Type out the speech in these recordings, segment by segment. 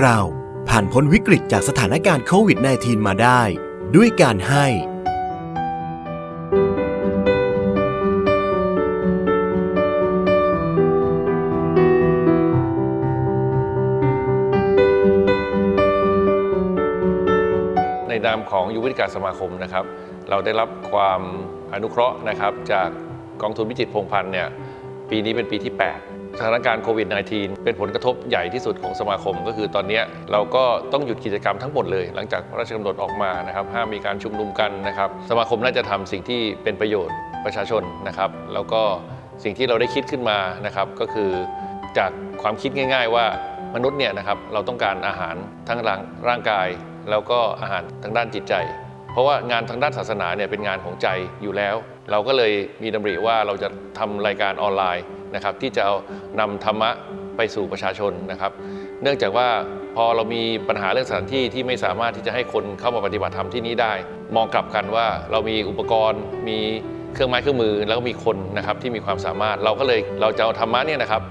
เราผ่านพ้นวิกฤตจากสถานการณ์โควิด -19 มาได้ ด้วยการให้ ในนามของยุววิการสมาคมนะครับ เราได้รับความอนุเคราะห์นะครับ จากกองทุนวิจิตพงพันธ์เนี่ยปีนี้เป็นปีที่ 8 สถานการณ์โควิด -19 เป็นผลกระทบใหญ่ที่สุดของสมาคม ก็คือตอนนี้เราก็ต้องหยุดกิจกรรมทั้งหมดเลย หลังจากพระราชกำหนดออกมานะครับห้ามมีการชุมนุมกันนะครับ สมาคมน่าจะทำสิ่งที่เป็นประโยชน์ประชาชนนะครับ แล้วก็สิ่งที่เราได้คิดขึ้นมานะครับก็คือจากความคิดง่าย ๆ ว่ามนุษย์เนี่ยนะครับเราต้องการอาหารทั้งร่างร่างกาย แล้วก็อาหารทางด้านจิตใจ เพราะว่างานทางด้านศาสนาเนี่ยเป็นงานของใจอยู่แล้ว เราก็เลยมีดำริว่าเราจะทำรายการออนไลน์ นะครับที่จะเอานำธรรมะไปสู่ประชาชนนะครับ เนื่องจากว่าพอเรามีปัญหาเรื่องสถานที่ที่ไม่สามารถที่จะให้คนเข้ามาปฏิบัติธรรมที่นี้ได้ มองกลับกันว่าเรามีอุปกรณ์มีเครื่องไม้เครื่องมือแล้วก็มีคนนะครับที่มีความสามารถเราก็เลยเราจะเอาธรรมะเนี่ยนะครับ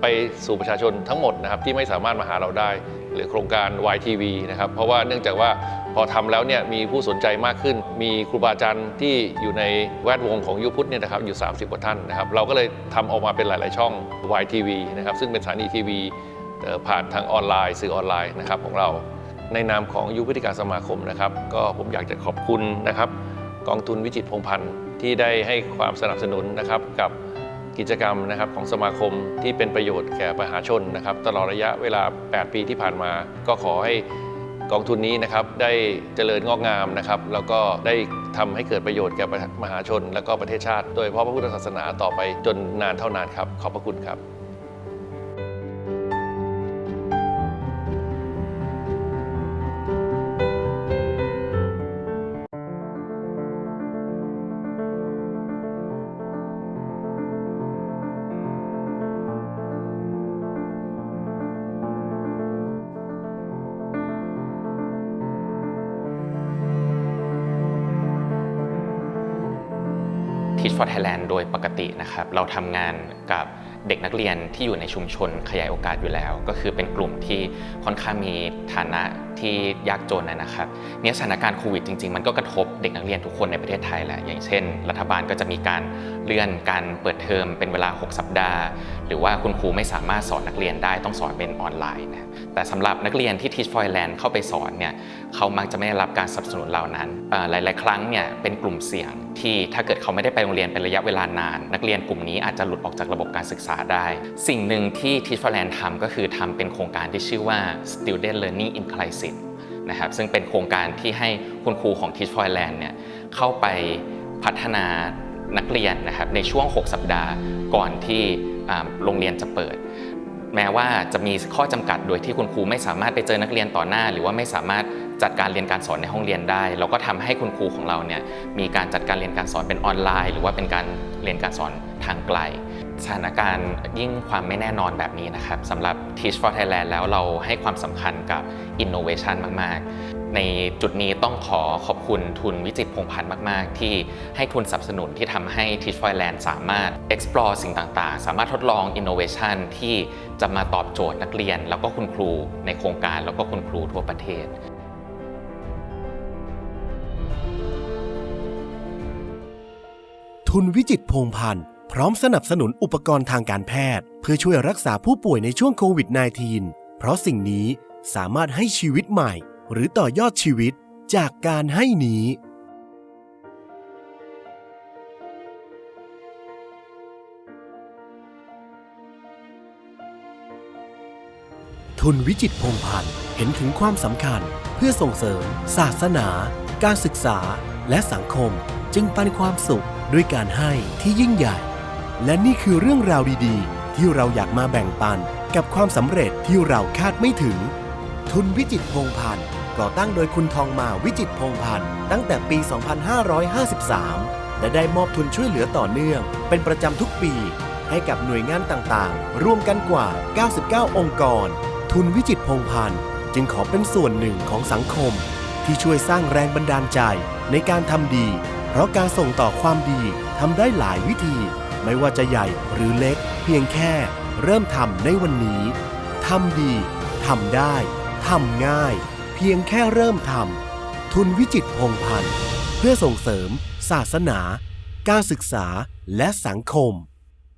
ไปสู่ประชาชนทั้งหมดนะครับที่ไม่สามารถมาหาเราได้ หรือโครงการ YTV นะครับเพราะว่าเนื่องจากว่าพอทำแล้วเนี่ยมีผู้สนใจมากขึ้น มีครูบาอาจารย์ที่อยู่ในแวดวงของยุพุทธเนี่ยนะครับอยู่ 30 กว่าท่านนะครับเราก็เลยทำออกมาเป็นหลาย ๆ ช่อง YTV นะครับซึ่งเป็นสถานีทีวีผ่านทางออนไลน์ สื่อออนไลน์นะครับของเรา ในนามของยุพฤติการสมาคมนะครับก็ผมอยากจะขอบคุณนะครับกองทุนวิจิตรพงพันธ์ที่ได้ให้ความสนับสนุนนะครับกับ กิจกรรมนะครับของสมาคมที่เป็นประโยชน์แก่ประชาชนนะครับตลอดระยะเวลา 8 ปีที่ผ่านมา ก็ขอให้กองทุนนี้นะครับได้เจริญงอกงามนะครับแล้วก็ได้ทำให้เกิดประโยชน์แก่มหาชน และก็ประเทศชาติ โดยเฉพาะพระพุทธศาสนาต่อไปจนนานเท่านานครับ ขอบพระคุณครับ Teach for Thailand โดยปกตินะครับ เราทำงานกับ เด็กนักเรียนที่อยู่ในชุมชนขยายโอกาสอยู่แล้ว ก็คือเป็นกลุ่มที่ค่อนข้างมีฐานะที่ยากจนนะครับเนี่ยสถานการณ์โควิดจริงๆ มันก็กระทบเด็กนักเรียนทุกคนในประเทศไทยแหละอย่างเช่น รัฐบาลก็จะมีการเลื่อนการเปิดเทอมเป็นเวลา 6 สัปดาห์ หรือว่าคุณครูไม่สามารถสอนนักเรียนได้ต้องสอนเป็นออนไลน์นะแต่สำหรับนักเรียนที่ Teach for Land เข้าไปสอนเนี่ยเขามักจะไม่ได้รับการสนับสนุนเหล่านั้นหลาย ๆ ครั้งเนี่ยเป็นกลุ่มเสี่ยงที่ถ้าเกิดเขาไม่ได้ไปโรงเรียนเป็นระยะเวลานาน นักเรียนกลุ่มนี้อาจจะหลุดออกจากระบบการศึกษาได้ สิ่งหนึ่งที่ Teach for Thailand ทำก็คือทำเป็นโครงการที่ชื่อว่า Student Learning in Crisis นะครับซึ่งเป็นโครงการที่ให้คุณครูของ Teach for Thailand เนี่ยเข้าไปพัฒนานักเรียนนะครับในช่วง 6 สัปดาห์ก่อนที่โรงเรียนจะเปิด แม้ว่าจะมีข้อจำกัดโดยที่คุณครูไม่สามารถไปเจอนักเรียนต่อหน้า หรือว่าไม่สามารถจัดการเรียนการสอนในห้องเรียนได้ เราก็ทำให้คุณครูของเราเนี่ยมีการจัดการเรียนการสอนเป็นออนไลน์ หรือว่าเป็นการเรียนการสอนทางไกล สถานการณ์ยิ่งความไม่แน่นอนแบบนี้นะครับสำหรับ Teach for Thailand แล้วเราให้ความสำคัญกับ innovation มาก ๆ ในจุดนี้ต้องขอขอบคุณทุนวิจิตรพงพันธ์มาก ๆ ที่ให้ทุนสนับสนุนที่ทำให้ Teach for Thailand สามารถ explore สิ่งต่าง ๆ สามารถทดลอง innovation ที่จะมาตอบโจทย์นักเรียน แล้วก็คุณครูในโครงการแล้วก็คุณครูทั่วประเทศ ทุนวิจิตพงพันธ์พร้อมสนับสนุนอุปกรณ์ทางการแพทย์ เพื่อช่วยรักษาผู้ป่วยในช่วงโควิด -19 เพราะสิ่งนี้สามารถให้ชีวิตใหม่ หรือต่อยอดชีวิตจากการให้นี้ ทุนวิจิตพงพันธ์เห็นถึงความสำคัญ เพื่อส่งเสริม ศาสนา การศึกษา และสังคม จึงปันความสุข ด้วยการให้ที่ยิ่งใหญ่ และนี่คือเรื่องราวดีๆ ที่เราอยากมาแบ่งปัน กับความสำเร็จที่เราคาดไม่ถึง ทุนวิจิตรพงพันธ์ก่อตั้งโดยคุณทองมาวิจิตรพงพันธ์ตั้งแต่ปี 2553 และได้มอบทุนช่วยเหลือต่อเนื่อง เป็นประจำทุกปี ให้กับหน่วยงานต่างๆ รวมกันกว่า 99 องค์กร ทุนวิจิตรพงพันธ์จึงขอเป็นส่วนหนึ่งของสังคม ที่ช่วยสร้างแรงบันดาลใจในการทำดี เพราะการส่งต่อความดีทำได้หลายวิธี ไม่ว่าจะใหญ่หรือเล็ก เพียงแค่เริ่มทำในวันนี้ทำดีทำได้ทำง่าย เพียงแค่เริ่มทำทุนวิจิตพงพันธ์เพื่อส่งเสริม ศาสนา การศึกษาและสังคม